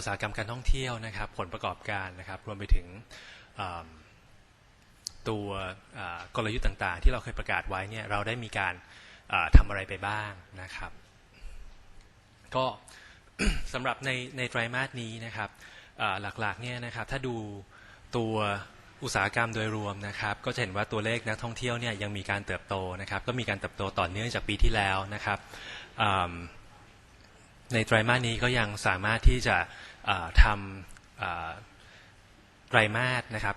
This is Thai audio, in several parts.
อุตสาหกรรมการท่องเที่ยวนะครับ ผลประกอบการนะครับ รวมไปถึงตัวกลยุทธ์ต่างๆ ที่เราเคยประกาศไว้เนี่ยเราได้มีการทำอะไรไปบ้างนะครับ ก็สำหรับในในไตรมาสนี้นะครับหลักๆเนี่ยนะครับถ้าดูตัวอุตสาหกรรมโดยรวมนะครับ ก็จะเห็นว่าตัวเลขนักท่องเที่ยวเนี่ยยังมีการเติบโตนะครับ ก็มีการเติบโตต่อเนื่องจากปีที่แล้วนะครับในไตรมาสนี้ก็ยังสามารถที่จะ ทำไตรมาสนะครับ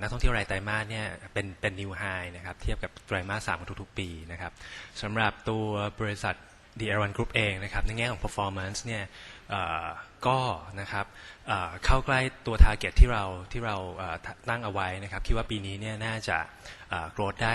นักท่องเที่ยวรายไตรมาสเนี่ยเป็นเป็นนิวไฮนะครับเทียบกับไตรมาสสามของทุกๆปีนะครับสำหรับตัวบริษัท The Airone Group เองนะครับในแง่ของ performance เนี่ยก็นะครับเข้าใกล้ตัว target ที่เราที่เราตั้งเอาไว้นะครับคิดว่าปีนี้เนี่ยน่าจะ growth ได้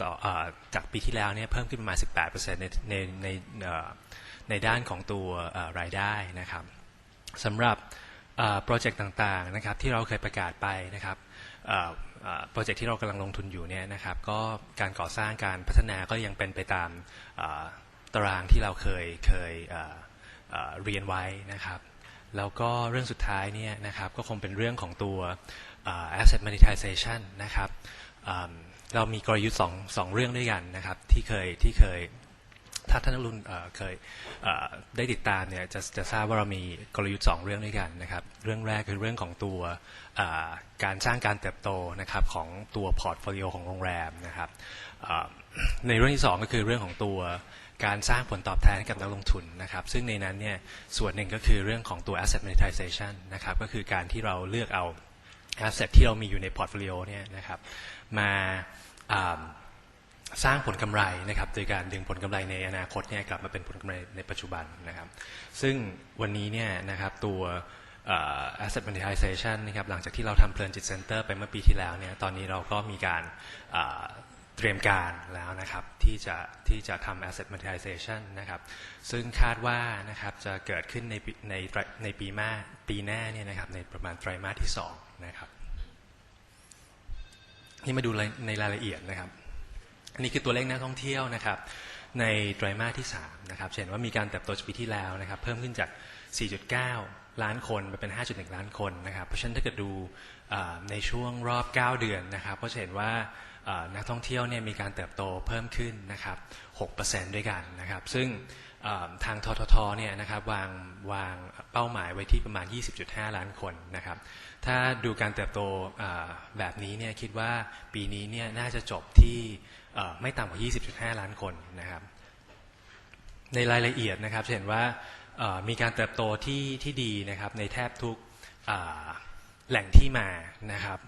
ต่ออจากปีที่แล้วเนี่ยเพิ่มขึ้นประมาณ 18%ในในในในด้านของตัวรายได้นะครับ สำหรับโปรเจกต์ต่างๆนะครับที่เราเคยประกาศไปนะครับโปรเจกต์ที่เรากำลังลงทุนอยู่เนี่ยนะครับก็การก่อสร้างการพัฒนาก็ยังเป็นไปตามตารางที่เราเคยเคยเรียนไว้นะครับแล้วก็เรื่องสุดท้ายเนี่ยนะครับก็คงเป็นเรื่องของตัว asset monetization นะครับเรามีกลยุทธ์สองสองเรื่องด้วยกันนะครับที่เคยที่เคย ถ้าท่านนักลงทุนเอ่อเคยได้ติดตามเนี่ยจะจะทราบว่าเรามีกลยุทธ์สองเรื่องด้วยกันนะครับเรื่องแรกคือเรื่องของตัวการสร้างการเติบโตนะครับของตัวพอร์ตโฟลิโอของโรงแรมนะครับในเรื่องที่สองก็คือเรื่องของตัวการสร้างผลตอบแทนให้กับนักลงทุนนะครับ ซึ่งในนั้นเนี่ยส่วนหนึ่งก็คือเรื่องของตัว asset monetization นะครับก็คือการที่เราเลือกเอา asset ที่เรามีอยู่ในพอร์ตโฟลิโอเนี่ยนะครับมาา สร้างผลกำไรนะครับโดยการดึงผลกำไรในอนาคตเนี่ยกลับมาเป็นผลกำไรในปัจจุบันนะครับ ซึ่งวันนี้เนี่ยนะครับตัว asset monetization นะครับหลังจากที่เราทำเพลินจิตเซ็นเตอร์ไปเมื่อปีที่แล้วเนี่ยตอนนี้เราก็มีการเตรียมการแล้วนะครับที่จะที่จะทำ asset monetization นะครับซึ่งคาดว่านะครับจะเกิดขึ้นในในในปีหน้าปีหน้าเนี่ยนะครับในประมาณไตรมาสที่สองนะครับนี่มาดูในรายละเอียดนะครับ นนี้คือตัวเลขนักท่องเที่ยวนะครับ ในไตรมาสที่3นะครับเห็นว่ามีการเติบโตจากปีที่แล้วนะครับ เพิ่มขึ้นจาก 4.9 ล้านคนมาเป็น 5.1 ล้านคนนะครับ เพราะฉะนั้นถ้าเกิดดูในช่วงรอบ 9 เดือนนะครับ ก็จะเห็นว่านักท่องเที่ยวเนี่ยมีการเติบโตเพิ่มขึ้นนะครับ 6%ด้วยกันนะครับ ซึ่งทางทททเนี่ยนะครับวางวางเป้าหมายไว้ที่ประมาณ 20.5 ล้านคนนะครับ ถ้าดูการเติบโตแบบนี้เนี่ยคิดว่าปีนี้เนี่ยน่าจะจบที่ไม่ต่ำกว่า 20.5 ล้านคนนะครับ ในรายละเอียดนะครับจะเห็นว่ามีการเติบโตที่ที่ดีนะครับในแทบทุกแหล่งที่มานะครับ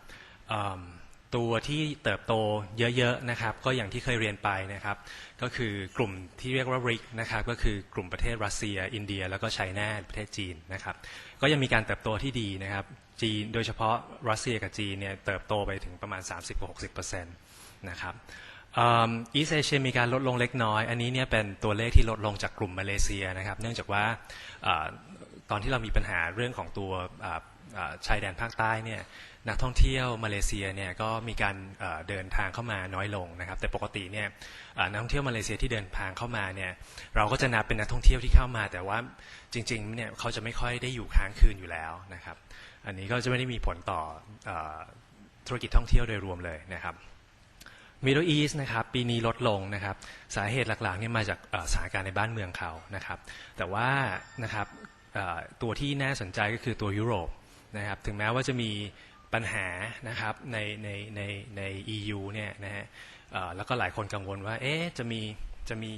ตัวที่เติบโตเยอะๆนะครับ ก็อย่างที่เคยเรียนไปนะครับ ก็คือกลุ่มที่เรียกว่า RIC นะครับ ก็คือกลุ่มประเทศรัสเซีย อินเดีย แล้วก็ไชน่าประเทศจีนนะครับ ก็ยังมีการเติบโตที่ดีนะครับ จีนโดยเฉพาะรัสเซียกับจีนเนี่ยเติบโตไปถึงประมาณ 30-60%นะครับอีสเอเชียมีการลดลงเล็กน้อย อันนี้เนี่ยเป็นตัวเลขที่ลดลงจากกลุ่มมาเลเซียนะครับ เนื่องจากว่าตอนที่เรามีปัญหาเรื่องของตัวชายแดนภาคใต้เนี่ย นักท่องเที่ยวมาเลเซียเนี่ยก็มีการเดินทางเข้ามาน้อยลงนะครับ แต่ปกติเนี่ยนักท่องเที่ยวมาเลเซียที่เดินทางเข้ามาเนี่ยเราก็จะนับเป็นนักท่องเที่ยวที่เข้ามา แต่ว่าจริงๆเนี่ยเขาจะไม่ค่อยได้อยู่ค้างคืนอยู่แล้วนะครับ อันนี้ก็จะไม่ได้มีผลต่ออธุรกิจท่องเที่ยวโดยรวมเลยนะครับ Middle East นะครับปีนี้ลดลงนะครับสาเหตุหลักๆเนี่ยมาจากสถานการณ์ในบ้านเมืองเขานะครับ แต่ว่านะครับตัวที่น่าสนใจก็คือตัวยุโรปนะครับถึงแม้ว่าจะมี ปัญหานะครับในในในใน EU เนี่ยนะฮะแล้วก็หลายคนกังวลว่าเอ๊ะจะมีจะมี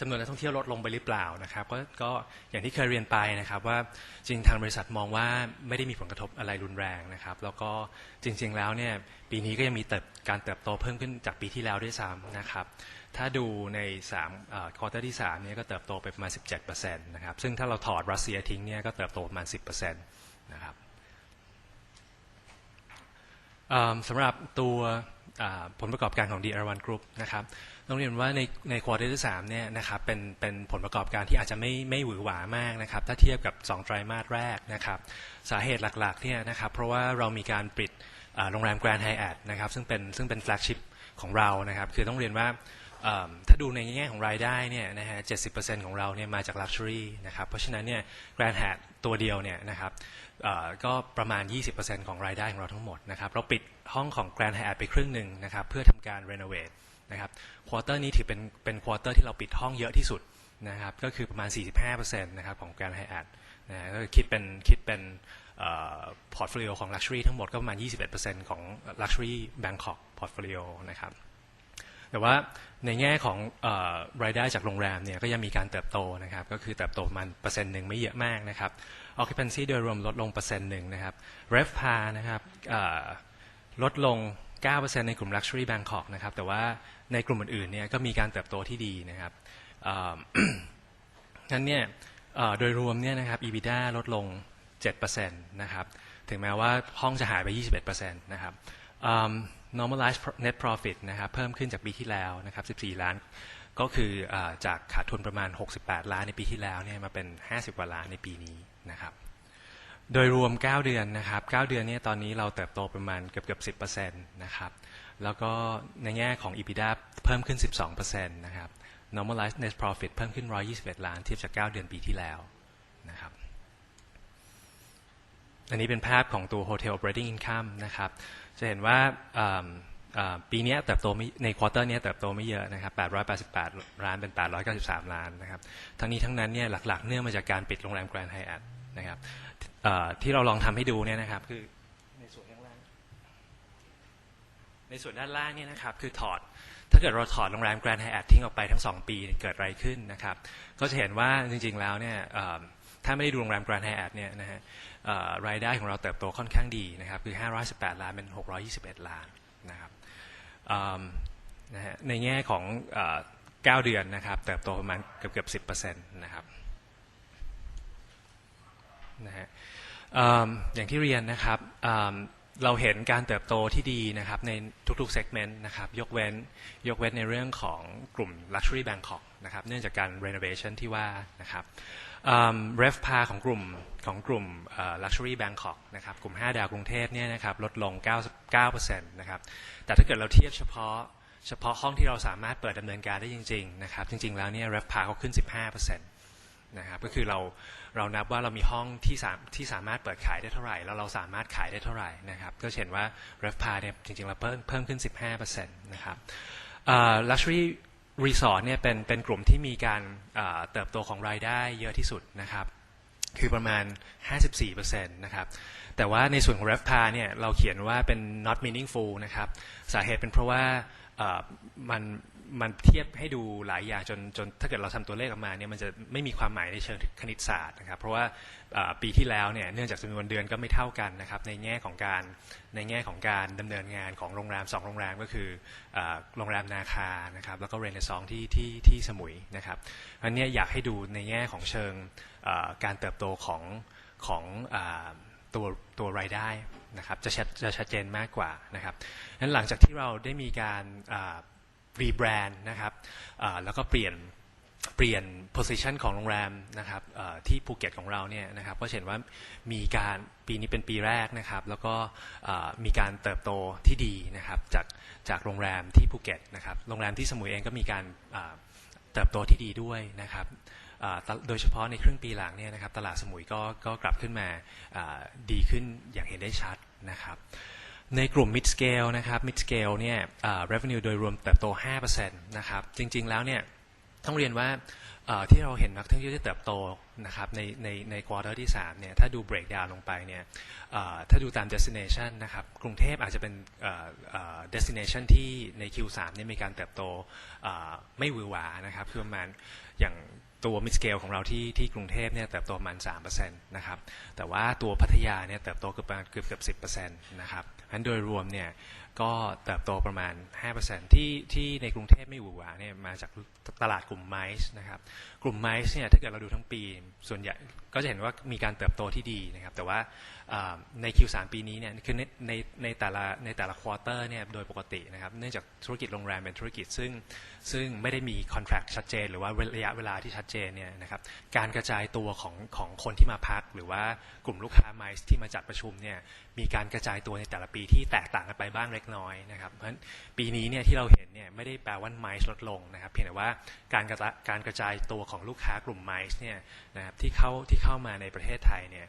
จำนวนนักท่องเที่ยวลดลงไปหรือเปล่านะครับก็ก็อย่างที่เคยเรียนไปนะครับว่าจริงทางบริษัทมองว่าไม่ได้มีผลกระทบอะไรรุนแรงนะครับ แล้วก็จริง ๆ แล้วเนี่ยปีนี้ก็ยังมีเติบการเติบโตเพิ่มขึ้นจากปีที่แล้วด้วยซ้ำนะครับ ถ้าดูใน3ควอเตอร์ที่3เนี่ยก็เติบโตไปประมาณ 17%นะครับซึ่งถ้าเราถอดรัสเซียทิ้งเนี่ยก็เติบโตประมาณ 10%นะครับ สำหรับตัวผลประกอบการของ DR1 Group นะครับต้องเรียนว่าในในควอเตอร์ที่3เนี่ยนะครับเป็นเป็นผลประกอบการที่อาจจะไม่ไม่หวือหวามากนะครับถ้าเทียบกับ 2 ไตรมาสแรกนะครับสาเหตุหลักๆเนี่ยนะครับเพราะว่าเรามีการปิดอ่าโรงแรม Grand Hyatt นะครับซึ่งเป็นซึ่งเป็นแฟลกชิพของเรานะครับคือต้องเรียนว่าถ้าดูในแง่ของรายได้เนี่ยนะฮะ70%ของเราเนี่ยมาจาก Luxury นะครับเพราะฉะนั้นเนี่ย Grand Hat ตัวเดียวเนี่ยนะครับก็ประมาณ 20%ของรายได้ของเราทั้งหมดนะครับ เราปิดห้องของ Grand Hat ไปครึ่งหนึ่งนะครับ เพื่อทำการ renovate นะครับควอเตอร์นี้ถือเป็นเป็นควอเตอร์ที่เราปิดห้องเยอะที่สุดนะครับ ก็คือประมาณ 45%นะครับของ Grand Hyatt นะฮะก็คิดเป็นคิดเป็นพอร์ตโฟลิโอของ Luxury ทั้งหมดก็ประมาณ 21%ของ Luxury Bangkok Portfolio นะครับ แต่ว่าในแง่ของอรายได้จากโรงแรมเนี่ยก็ยังมีการเติบโตนะครับก็คือเติบโตมาณเปอร์เซ็นต์หนึ่งไม่เยอะมากนะครับ occupancy โดยรวมลดลงเปอร์เซ็นต์หนึ่งนะครับ revpar นะครับเอ่อลดลง 9%ในกลุ่ม luxury Bangkok นะครับแต่ว่าในกลุ่มอื่นๆเนี่ยก็มีการเติบโตที่ดีนะครับนั้นเนี่ยโดยรวมเนี่ยนะครับ EBITDA ลดลง 7%นะครับถึงแม้ว่าห้องจะหายไป 21%นะครับ normalized net profit นะครับเพิ่มขึ้นจากปีที่แล้วนะครับ 14 ล้าน ก็คืออจากขาดทุนประมาณ 68 ล้านในปีที่แล้วเนี่ยมาเป็น 50กว่าล้านในปีนี้นะครับ โดยรวม 9 เดือนนะครับ 9 เดือนเนี่ยตอนนี้เราเติบโตประมาณเกือบเกือบ10%นะครับแล้วก็ในแง่ของ EBITDA เพิ่มขึ้น 12%นะครับ normalized net profit เพิ่มขึ้น 121 ล้านเทียบจาก 9 เดือนปีที่แล้วนะครับ อันนี้เป็นภาพของตัว Hotel Operating Income นะครับ จะเห็นว่าปีนี้เติบโตไม่ในควอเตอร์นี้เติบโตไม่เยอะนะครับ888 ล้านเป็น 893 ล้านนะครับ ทั้งนี้ทั้งนั้นเนี่ยหลักๆ เนื่องมาจากการปิดโรงแรมแกรนด์ไฮแอทนะครับที่เราลองทำให้ดูเนี่ยนะครับคือในส่วนข้างล่าง ในส่วนด้านล่างเนี่ยนะครับคือถอดถ้าเกิดเราถอดโรงแรมแกรนด์ไฮแอททิ้งออกไปทั้ง 2 ปีเกิดอะไรขึ้นนะครับ ก็จะเห็นว่าจริงๆแล้วเนี่ย ถ้าไม่ได้ดูโรงแรมกรนด์ไฮแอทเนี่ยนะฮะรายได้ของเราเติบโตค่อนข้างดีนะครับคือ 518 ล้านเป็น 621 ล้านนะครับอืมนะฮะในแง่ของเอ่อ9เดือนนะครับเติบโตประมาณเกือบเกือบ10%นะครับนะฮะอย่างที่เรียนนะครับ เราเห็นการเติบโตที่ดีนะครับในทุกๆ segment นะครับยกเว้นยกเว้นในเรื่องของกลุ่ม Luxury Bangkok นะครับเนื่องจากการ renovation ที่ว่านะครับอืม RevPAR ของกลุ่มของกลุ่ม Luxury Bangkok นะครับกลุ่ม 5 ดาวกรุงเทพเนี่ยนะครับลดลง 9%นะครับแต่ถ้าเกิดเราเทียบเฉพาะเฉพาะห้องที่เราสามารถเปิดดำเนินการได้จริงๆนะครับจริงๆแล้วเนี่ย RevPAR เขาขึ้น 15%นะครับก็คือเรา เรานับว่าเรามีห้องที่สามที่สามารถเปิดขายได้เท่าไหร่ แล้วเราสามารถขายได้เท่าไหร่นะครับก็เห็นว่า RevPAR เนี่ยจริงๆเราเพิ่มเพิ่มขึ้น 15%นะครับเอ่อ Luxury Resort เนี่ยเป็นเป็นกลุ่มที่มีการเติบโตของรายได้เยอะที่สุดนะครับคือประมาณ 54%นะครับ แต่ว่าในส่วนของ RevPAR เนี่ยเราเขียนว่าเป็น not meaningful นะครับ สาเหตุเป็นเพราะว่ามัน มันเทียบให้ดูหลายอย่างจนจนถ้าเกิดเราทำตัวเลขออกมาเนี่ยมันจะไม่มีความหมายในเชิงคณิตศาสตร์นะครับ เพราะว่าปีที่แล้วเนี่ยเนื่องจากจำนวนเดือนก็ไม่เท่ากันนะครับในแง่ของการในแง่ของการดำเนินงานของโรงแรมสองโรงแรมก็คือโรงแรมนาคานะครับแล้วก็เรนเนซองที่ที่ที่สมุยนะครับอันนี้อยากให้ดูในแง่ของเชิงการเติบโตของของตัวตัวรายได้นะครับจะชัดจะชัดเจนมากกว่านะครับนั้นหลังจากที่เราได้มีการา รีแบรนด์นะครับแล้วก็เปลี่ยนเปลี่ยน position ของโรงแรมนะครับที่ภูเก็ตของเราเนี่ยนะครับก็เห็นว่ามีการปีนี้เป็นปีแรกนะครับแล้วก็มีการเติบโตที่ดีนะครับจากจากโรงแรมที่ภูเก็ตนะครับโรงแรมที่สมุยเองก็มีการเติบโตที่ดีด้วยนะครับโดยเฉพาะในครึ่งปีหลังเนี่ยนะครับตลาดสมุยก็ก็กลับขึ้นมาดีขึ้นอย่างเห็นได้ชัดนะครับ ในกลุ่ม mid scale นะครับ mid scale เนี่ย revenue โดยรวมเติบโต 5%นะครับ จริง ๆ แล้วเนี่ยต้องเรียนว่าที่เราเห็นนักท่องเที่ยวที่เติบโตนะครับในในใน quarter ที่3เนี่ยถ้าดู breakdown ลงไปเนี่ยถ้าดูตาม destination นะครับกรุงเทพอาจจะเป็น destination ที่ใน Q3 เนี่ยมีการเติบโตเอ่อไม่หวือหวานะครับคือประมาณอย่าง ตัวมิสเกลของเราที่ที่กรุงเทพเนี่ยเติบโตประมาณ3%นะครับแต่ว่าตัวพัทยาเนี่ยเติบโตเกือบประมาณเกือบเกือบ10%นะครับงั้นโดยรวมเนี่ยก็เติบโตประมาณ 5%ที่ที่ในกรุงเทพไม่หวือหวาเนี่ยมาจากตลาดกลุ่มไมซ์นะครับกลุ่มไมซ์เนี่ยถ้าเกิดเราดูทั้งปีส่วนใหญ่ ก็จะเห็นว่ามีการเติบโตที่ดีนะครับ แต่ว่าใน Q3 ปีนี้เนี่ยคือในในแต่ละในแต่ละควอเตอร์เนี่ยโดยปกตินะครับเนื่องจากธุรกิจโรงแรมเป็นธุรกิจซึ่งซึ่งไม่ได้มีคอนแทคชัดเจน หรือว่าระยะเวลาที่ชัดเจนเนี่ยนะครับการกระจายตัวของของคนที่มาพัก หรือว่ากลุ่มลูกค้าไมซ์ที่มาจัดประชุมเนี่ยมีการกระจายตัวในแต่ละปีที่แตกต่างกันไปบ้างเล็กน้อยนะครับเพราะฉะนั้นปีนี้เนี่ยที่เราเห็นเนี่ยไม่ได้แปลว่าไมซ์ลดลงนะครับเพียงแต่ว่าการกการกระจายตัวของลูกค้ากลุ่มไมซ์เนี่ยนะครับที่เข้าที่เข้ามาในประเทศไทยเนี่ย